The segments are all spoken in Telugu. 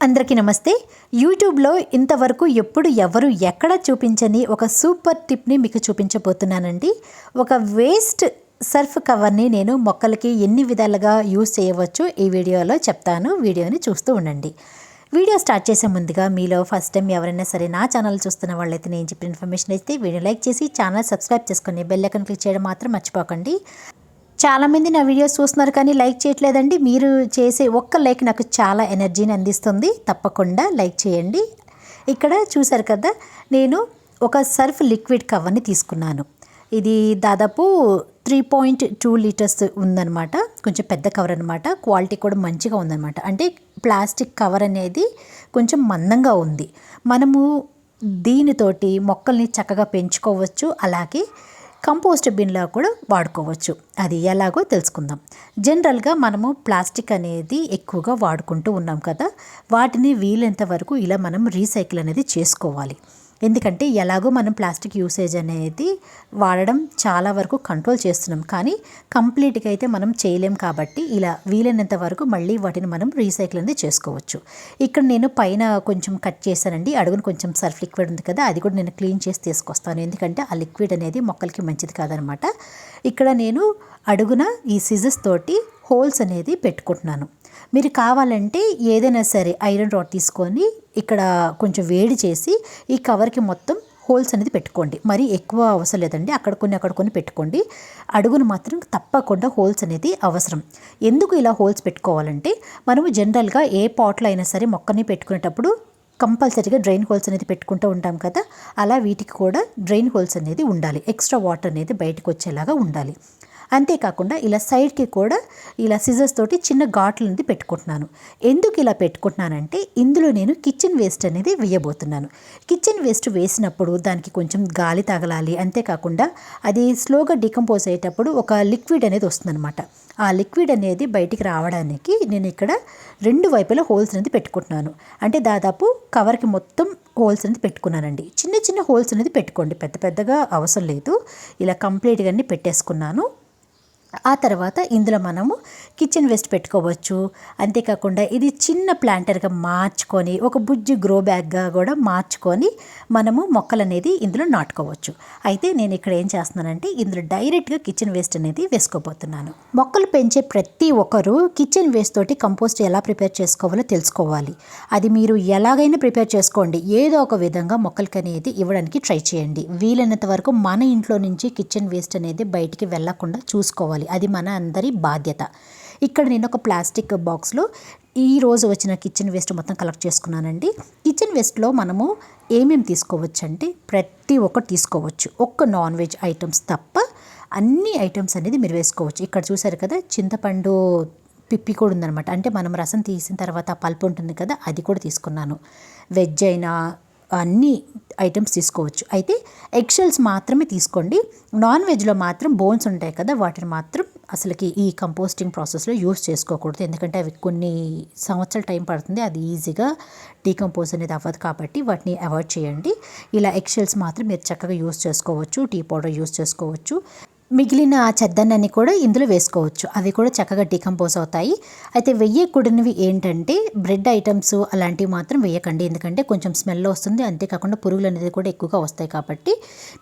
అందరికీ నమస్తే. యూట్యూబ్లో ఇంతవరకు ఎప్పుడు ఎవరు ఎక్కడ చూపించని ఒక సూపర్ టిప్ని మీకు చూపించబోతున్నానండి. ఒక వేస్ట్ సర్ఫ్ కవర్ని నేను మొక్కలకి ఎన్ని విధాలుగా యూజ్ చేయవచ్చో ఈ వీడియోలో చెప్తాను. వీడియోని చూస్తూ ఉండండి. వీడియో స్టార్ట్ చేసే ముందుగా మీలో ఫస్ట్ టైం ఎవరైనా సరే నా ఛానల్ చూస్తున్న వాళ్ళైతే నేను చెప్పిన ఇన్ఫర్మేషన్ అయితే వీడియో లైక్ చేసి ఛానల్ సబ్స్క్రైబ్ చేసుకొని బెల్ ఐకన్ క్లిక్ చేయడం మాత్రం మర్చిపోకండి. చాలామంది నా వీడియోస్ చూస్తున్నారు కానీ లైక్ చేయట్లేదండి. మీరు చేసే ఒక్క లైక్ నాకు చాలా ఎనర్జీని అందిస్తుంది. తప్పకుండా లైక్ చేయండి. ఇక్కడ చూశారు కదా నేను ఒక సర్ఫ్ లిక్విడ్ కవర్ని తీసుకున్నాను. ఇది దాదాపు త్రీ పాయింట్ టూ లీటర్స్ ఉందన్నమాట. కొంచెం పెద్ద కవర్ అనమాట క్వాలిటీ కూడా మంచిగా ఉందన్నమాట. అంటే ప్లాస్టిక్ కవర్ అనేది కొంచెం మందంగా ఉంది. మనము దీనితోటి మొక్కల్ని చక్కగా పెంచుకోవచ్చు. అలాగే కంపోస్ట్ బిన్లా కూడా వాడుకోవచ్చు. అది ఎలాగో తెలుసుకుందాం. జనరల్గా మనము ప్లాస్టిక్ అనేది ఎక్కువగా వాడుకుంటూ ఉన్నాం కదా వాటిని వీలైనంత వరకు ఇలా మనం రీసైకిల్ అనేది చేసుకోవాలి. ఎందుకంటే ఎలాగో మనం ప్లాస్టిక్ యూసేజ్ అనేది వాడడం చాలా వరకు కంట్రోల్ చేస్తున్నాం. కానీ కంప్లీట్గా అయితే మనం చేయలేం కాబట్టి ఇలా వీలైనంత వరకు మళ్ళీ వాటిని మనం రీసైకిల్ అనేది చేసుకోవచ్చు. ఇక్కడ నేను పైన కొంచెం కట్ చేశానండి. అడుగున కొంచెం సర్ఫ్ లిక్విడ్ ఉంది కదా అది కూడా నేను క్లీన్ చేసి తీసుకొస్తాను. ఎందుకంటే ఆ లిక్విడ్ అనేది మొక్కలకి మంచిది కాదనమాట. ఇక్కడ నేను అడుగున ఈ సిజెస్ తోటి హోల్స్ అనేది పెట్టుకుంటున్నాను. మీరు కావాలంటే ఏదైనా సరే ఐరన్ రాడ్ తీసుకొని ఇక్కడ కొంచెం వేడి చేసి ఈ కవర్కి మొత్తం హోల్స్ అనేది పెట్టుకోండి. మరి ఎక్కువ అవసరం లేదండి. అక్కడ కొన్ని అక్కడ కొన్ని పెట్టుకోండి. అడుగును మాత్రం తప్పకుండా హోల్స్ అనేది అవసరం. ఎందుకు ఇలా హోల్స్ పెట్టుకోవాలంటే మనము జనరల్గా ఏ పాట్లో అయినా సరే మొక్కని పెట్టుకునేటప్పుడు కంపల్సరీగా డ్రైన్ హోల్స్ అనేది పెట్టుకుంటూ ఉంటాం కదా. అలా వీటికి కూడా డ్రైన్ హోల్స్ అనేది ఉండాలి. ఎక్స్ట్రా వాటర్ అనేది బయటకు వచ్చేలాగా ఉండాలి. అంతేకాకుండా ఇలా సైడ్కి కూడా ఇలా సిజర్స్ తోటి చిన్న ఘాట్లు అనేది పెట్టుకుంటున్నాను. ఎందుకు ఇలా పెట్టుకుంటున్నానంటే ఇందులో నేను కిచెన్ వేస్ట్ అనేది వేయబోతున్నాను. కిచెన్ వేస్ట్ వేసినప్పుడు దానికి కొంచెం గాలి తగలాలి. అంతేకాకుండా అది స్లోగా డికంపోజ్ అయ్యేటప్పుడు ఒక లిక్విడ్ అనేది వస్తుందన్నమాట. ఆ లిక్విడ్ అనేది బయటికి రావడానికి నేను ఇక్కడ రెండు వైపులా హోల్స్ అనేది పెట్టుకుంటున్నాను. అంటే దాదాపు కవర్కి మొత్తం హోల్స్ అనేది పెట్టుకున్నానండి. చిన్న చిన్న హోల్స్ అనేది పెట్టుకోండి. పెద్ద పెద్దగా అవసరం లేదు. ఇలా కంప్లీట్గా అన్ని పెట్టేసుకున్నాను. ఆ తర్వాత ఇందులో మనము కిచెన్ వేస్ట్ పెట్టుకోవచ్చు. అంతేకాకుండా ఇది చిన్న ప్లాంటర్గా మార్చుకొని ఒక బుజ్జి గ్రో బ్యాగ్గా కూడా మార్చుకొని మనము మొక్కలు అనేది ఇందులో నాటుకోవచ్చు. అయితే నేను ఇక్కడ ఏం చేస్తున్నానంటే ఇందులో డైరెక్ట్గా కిచెన్ వేస్ట్ అనేది వేసుకోబోతున్నాను. మొక్కలు పెంచే ప్రతి ఒక్కరూ కిచెన్ వేస్ట్ తోటి కంపోస్ట్ ఎలా ప్రిపేర్ చేసుకోవాలో తెలుసుకోవాలి. అది మీరు ఎలాగైనా ప్రిపేర్ చేసుకోండి. ఏదో ఒక విధంగా మొక్కలకి అనేది ఇవ్వడానికి ట్రై చేయండి. వీలైనంత వరకు మన ఇంట్లో నుంచి కిచెన్ వేస్ట్ అనేది బయటికి వెళ్ళకుండా చూసుకోవాలి. అది మన అందరి బాధ్యత. ఇక్కడ నేను ఒక ప్లాస్టిక్ బాక్స్లో ఈ రోజు వచ్చిన కిచెన్ వేస్ట్ మొత్తం కలెక్ట్ చేసుకున్నానండి. కిచెన్ వేస్ట్లో మనము ఏమేమి తీసుకోవచ్చు అంటే ప్రతి ఒక్కటి తీసుకోవచ్చు. ఒక్క నాన్ వెజ్ ఐటమ్స్ తప్ప అన్ని ఐటమ్స్ అనేది మీరు వేసుకోవచ్చు. ఇక్కడ చూసారు కదా చింతపండు పిప్పి కూడా ఉందనమాట అంటే మనం రసం తీసిన తర్వాత పల్పు ఉంటుంది కదా అది కూడా తీసుకున్నాను. వెజ్ అయినా అన్ని ఐటమ్స్ తీసుకోవచ్చు. అయితే ఎగ్షెల్స్ మాత్రమే తీసుకోండి. నాన్ వెజ్లో మాత్రం బోన్స్ ఉంటాయి కదా వాటిని మాత్రం అసలుకి ఈ కంపోస్టింగ్ ప్రాసెస్లో యూస్ చేసుకోకూడదు. ఎందుకంటే అవి కొన్ని సంవత్సరాల టైం పడుతుంది. అది ఈజీగా డీకంపోజ్ అనేది అవ్వదు కాబట్టి వాటిని అవాయిడ్ చేయండి. ఇలా ఎగ్షెల్స్ మాత్రం మీరు చక్కగా యూస్ చేసుకోవచ్చు. టీ పౌడర్ యూస్ చేసుకోవచ్చు. మిగిలిన ఆ చెద్దన్నని కూడా ఇందులో వేసుకోవచ్చు. అవి కూడా చక్కగా డీకంపోజ్ అవుతాయి. అయితే వెయ్యకూడనివి ఏంటంటే బ్రెడ్ ఐటమ్స్ అలాంటివి మాత్రం వేయకండి. ఎందుకంటే కొంచెం స్మెల్ వస్తుంది. అంతేకాకుండా పురుగులు అనేది కూడా ఎక్కువగా వస్తాయి కాబట్టి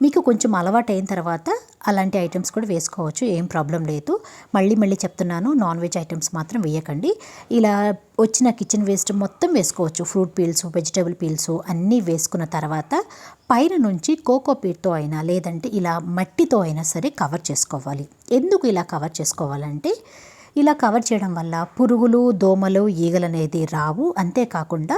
మీకు కొంచెం అలవాటు అయిన తర్వాత అలాంటి ఐటమ్స్ కూడా వేసుకోవచ్చు. ఏం ప్రాబ్లం లేదు. మళ్ళీ మళ్ళీ చెప్తున్నాను నాన్ వెజ్ ఐటమ్స్ మాత్రం వేయకండి. ఇలా వచ్చిన కిచెన్ వేస్ట్ మొత్తం వేసుకోవచ్చు. ఫ్రూట్ పీల్స్ వెజిటేబుల్ పీల్స్ అన్నీ వేసుకున్న తర్వాత పైన నుంచి కోకోపీట్తో అయినా లేదంటే ఇలా మట్టితో అయినా సరే కవర్ చేసుకోవాలి. ఎందుకు ఇలా కవర్ చేసుకోవాలంటే ఇలా కవర్ చేయడం వల్ల పురుగులు దోమలు ఈగలు అనేది రావు. అంతేకాకుండా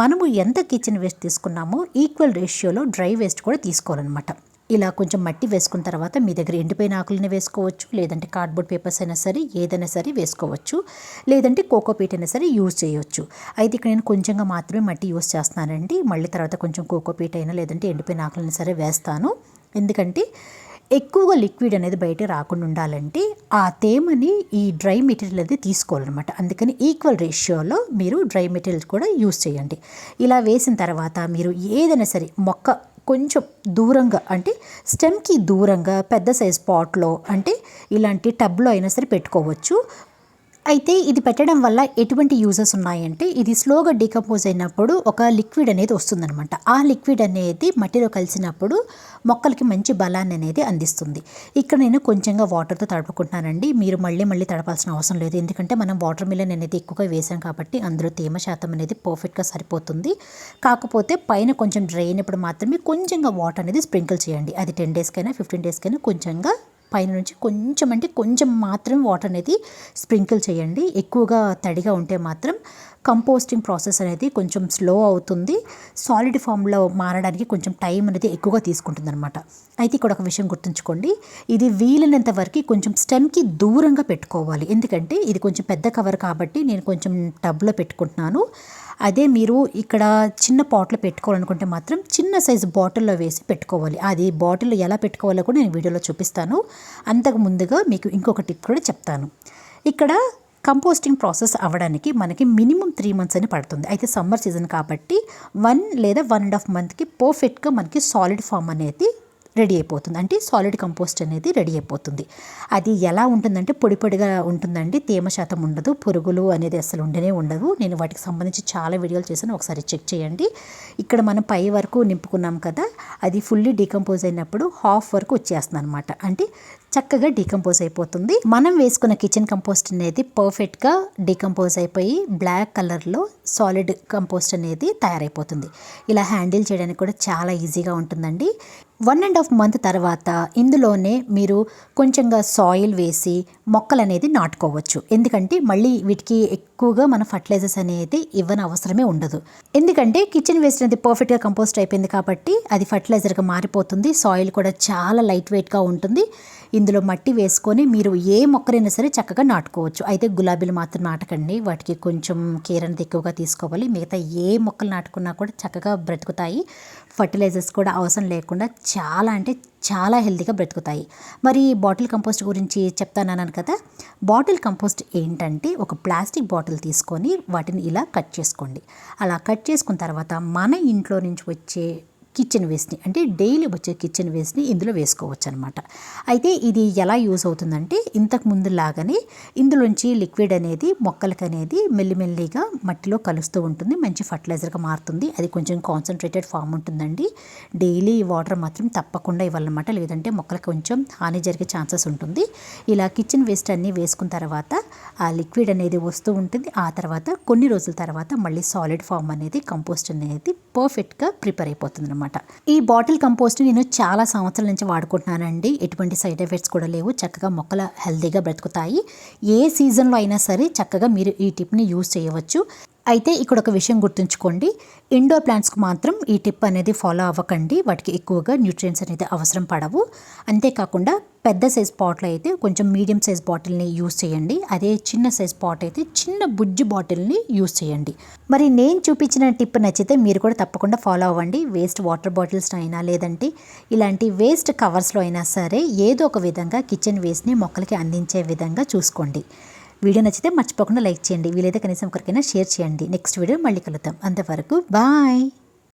మనము ఎంత కిచెన్ వేస్ట్ తీసుకున్నామో ఈక్వల్ రేషియోలో డ్రై వేస్ట్ కూడా తీసుకోవాలన్నమాట. ఇలా కొంచెం మట్టి వేసుకున్న తర్వాత మీ దగ్గర ఎండిపోయిన ఆకులని వేసుకోవచ్చు లేదంటే కార్డ్బోర్డ్ పేపర్స్ అయినా సరే ఏదైనా సరే వేసుకోవచ్చు లేదంటే కోకోపీట్ అయినా సరే యూజ్ చేయొచ్చు. అయితే ఇక్కడ నేను కొంచెంగా మాత్రమే మట్టి యూజ్ చేస్తున్నానండి. మళ్ళీ తర్వాత కొంచెం కోకోపీట్ అయినా లేదంటే ఎండిపోయిన ఆకులని సరే వేస్తాను. ఎందుకంటే ఎక్కువగా లిక్విడ్ అనేది బయట రాకుండా ఉండాలంటే ఆ తేమని ఈ డ్రై మెటీరియల్ అనేది తీసుకోవాలన్నమాట. అందుకని ఈక్వల్ రేషియోలో మీరు డ్రై మెటీరియల్ కూడా యూస్ చేయండి. ఇలా వేసిన తర్వాత మీరు ఏదైనా సరే మొక్క కొంచెం దూరంగా అంటే స్టెమ్కి దూరంగా పెద్ద సైజ్ పాట్లో అంటే ఇలాంటి టబ్లో అయినా సరే పెట్టుకోవచ్చు. అయితే ఇది పెట్టడం వల్ల ఎటువంటి యూజెస్ ఉన్నాయంటే ఇది స్లోగా డీకంపోజ్ అయినప్పుడు ఒక లిక్విడ్ అనేది వస్తుందనమాట ఆ లిక్విడ్ అనేది మట్టిలో కలిసినప్పుడు మొక్కలకి మంచి బలాన్ని అనేది అందిస్తుంది. ఇక్కడ నేను కొంచెంగా వాటర్తో తడుపుకుంటున్నానండి. మీరు మళ్ళీ మళ్ళీ తడపాల్సిన అవసరం లేదు. ఎందుకంటే మనం వాటర్ మిలన్ అనేది ఎక్కువగా వేసాం కాబట్టి అందులో తేమ శాతం అనేది పర్ఫెక్ట్గా సరిపోతుంది. కాకపోతే పైన కొంచెం డ్రై అయినప్పుడు మాత్రమే కొంచెంగా వాటర్ అనేది స్ప్రింకిల్ చేయండి. అది టెన్ డేస్కైనా ఫిఫ్టీన్ డేస్కైనా కొంచెంగా పైన నుంచి కొంచెం అంటే కొంచెం మాత్రం వాటర్ అనేది స్ప్రింకిల్ చేయండి. ఎక్కువగా తడిగా ఉంటే మాత్రం కంపోస్టింగ్ ప్రాసెస్ అనేది కొంచెం స్లో అవుతుంది. సాలిడ్ ఫామ్లో మారడానికి కొంచెం టైం అనేది ఎక్కువగా తీసుకుంటుంది అనమాట అయితే ఇక్కడ ఒక విషయం గుర్తుంచుకోండి. ఇది వీలైనంత వరకు కొంచెం స్టెమ్కి దూరంగా పెట్టుకోవాలి. ఎందుకంటే ఇది కొంచెం పెద్ద కవర్ కాబట్టి నేను కొంచెం టబ్లో పెట్టుకుంటున్నాను. అదే మీరు ఇక్కడ చిన్న పాట్లో పెట్టుకోవాలనుకుంటే మాత్రం చిన్న సైజు బాటిల్లో వేసి పెట్టుకోవాలి. అది బాటిల్లో ఎలా పెట్టుకోవాలో కూడా నేను వీడియోలో చూపిస్తాను. అంతకు ముందుగా మీకు ఇంకొక టిప్ కూడా చెప్తాను. ఇక్కడ కంపోస్టింగ్ ప్రాసెస్ అవ్వడానికి మనకి మినిమం త్రీ మంత్స్ అని పడుతుంది. అయితే సమ్మర్ సీజన్ కాబట్టి వన్ లేదా వన్ అండ్ హాఫ్ మంత్కి పర్ఫెక్ట్గా మనకి సాలిడ్ ఫామ్ అనేది రెడీ అయిపోతుంది. అంటే సాలిడ్ కంపోస్ట్ అనేది రెడీ అయిపోతుంది. అది ఎలా ఉంటుందంటే పొడి పొడిగా ఉంటుందండి. తేమ శాతం ఉండదు పురుగులు అనేది అసలు ఉండనే ఉండదు నేను వాటికి సంబంధించి చాలా వీడియోలు చేశాను. ఒకసారి చెక్ చేయండి. ఇక్కడ మనం పై వరకు నింపుకున్నాం కదా అది ఫుల్లీ డీకంపోజ్ అయినప్పుడు హాఫ్ వరకు వచ్చేస్తుంది అనమాట అంటే చక్కగా డీకంపోజ్ అయిపోతుంది. మనం వేసుకున్న కిచెన్ కంపోస్ట్ అనేది పర్ఫెక్ట్గా డీకంపోజ్ అయిపోయి బ్లాక్ కలర్లో సాలిడ్ కంపోస్ట్ అనేది తయారైపోతుంది. ఇలా హ్యాండిల్ చేయడానికి కూడా చాలా ఈజీగా ఉంటుందండి. వన్ అండ్ హాఫ్ మంత్ తర్వాత ఇందులోనే మీరు కొంచెంగా సాయిల్ వేసి మొక్కలు అనేది నాటుకోవచ్చు. ఎందుకంటే మళ్ళీ వీటికి ఎక్కువగా మన ఫర్టిలైజర్స్ అనేది ఇవ్వని అవసరమే ఉండదు. ఎందుకంటే కిచెన్ వేస్ట్ అనేది పర్ఫెక్ట్గా కంపోస్ట్ అయిపోయింది కాబట్టి అది ఫర్టిలైజర్గా మారిపోతుంది. సాయిల్ కూడా చాలా లైట్ వెయిట్గా ఉంటుంది. ఇందులో మట్టి వేసుకొని మీరు ఏ మొక్కనైనా సరే చక్కగా నాటుకోవచ్చు. అయితే గులాబీలు మాత్రం నాటకండి. వాటికి కొంచెం కేర్ అనేది ఎక్కువగా తీసుకోవాలి. మిగతా ఏ మొక్కలు నాటుకున్నా కూడా చక్కగా బ్రతుకుతాయి. ఫర్టిలైజర్స్ కూడా అవసరం లేకుండా చాలా అంటే చాలా హెల్తీగా బ్రతుకుతాయి. మరి బాటిల్ కంపోస్ట్ గురించి చెప్తానన్నాను కదా. బాటిల్ కంపోస్ట్ ఏంటంటే ఒక ప్లాస్టిక్ బాటిల్ తీసుకొని వాటిని ఇలా కట్ చేసుకోండి. అలా కట్ చేసుకున్న తర్వాత మన ఇంట్లో నుంచి వచ్చే కిచెన్ వేస్ట్ని అంటే డైలీ వచ్చే కిచెన్ వేస్ట్ని ఇందులో వేసుకోవచ్చు అనమాట అయితే ఇది ఎలా యూస్ అవుతుందంటే ఇంతకు ముందు లాగానే ఇందులోంచి లిక్విడ్ అనేది మొక్కలకి అనేది మెల్లిమెల్లిగా మట్టిలో కలుస్తూ ఉంటుంది మంచి ఫర్టిలైజర్గా మారుతుంది. అది కొంచెం కాన్సన్ట్రేటెడ్ ఫామ్ ఉంటుందండి. డైలీ వాటర్ మాత్రం తప్పకుండా ఇవ్వాలన్నమాట. లేదంటే మొక్కలకు కొంచెం హాని జరిగే ఛాన్సెస్ ఉంటుంది. ఇలా కిచెన్ వేస్ట్ అన్నీ వేసుకున్న తర్వాత ఆ లిక్విడ్ అనేది వస్తూ ఉంటుంది. ఆ తర్వాత కొన్ని రోజుల తర్వాత మళ్ళీ సాలిడ్ ఫామ్ అనేది కంపోస్ట్ అనేది పర్ఫెక్ట్గా ప్రిపేర్ అయిపోతుంది అనమాట ఈ బాటిల్ కంపోస్ట్ నేను చాలా సంవత్సరాల నుంచి వాడుకుంటున్నానండి. ఎటువంటి సైడ్ ఎఫెక్ట్స్ కూడా లేవు. చక్కగా మొక్కలు హెల్తీగా బ్రతుకుతాయి. ఏ సీజన్లో అయినా సరే చక్కగా మీరు ఈ టిప్ని యూజ్ చేయవచ్చు. అయితే ఇక్కడ ఒక విషయం గుర్తుంచుకోండి. ఇండోర్ ప్లాంట్స్కి మాత్రం ఈ టిప్ అనేది ఫాలో అవ్వకండి. వాటికి ఎక్కువగా న్యూట్రియన్స్ అనేది అవసరం పడవు. అంతేకాకుండా పెద్ద సైజ్ బాటిల్ అయితే కొంచెం మీడియం సైజ్ బాటిల్ని యూస్ చేయండి. అదే చిన్న సైజ్ పాట్ అయితే చిన్న బుజ్జి బాటిల్ని యూస్ చేయండి. మరి నేను చూపించిన టిప్ నచ్చితే మీరు కూడా తప్పకుండా ఫాలో అవ్వండి. వేస్ట్ వాటర్ బాటిల్స్ అయినా లేదంటే ఇలాంటి వేస్ట్ కవర్స్లో అయినా సరే ఏదో ఒక విధంగా కిచెన్ వేస్ట్ని మొక్కలకి అందించే విధంగా చూసుకోండి. వీడియో నచ్చితే మర్చిపోకుండా లైక్ చేయండి. వీలైతే కనీసం ఒకరికైనా షేర్ చేయండి. నెక్స్ట్ వీడియో మళ్ళీ కలుద్దాం. అంతవరకు బాయ్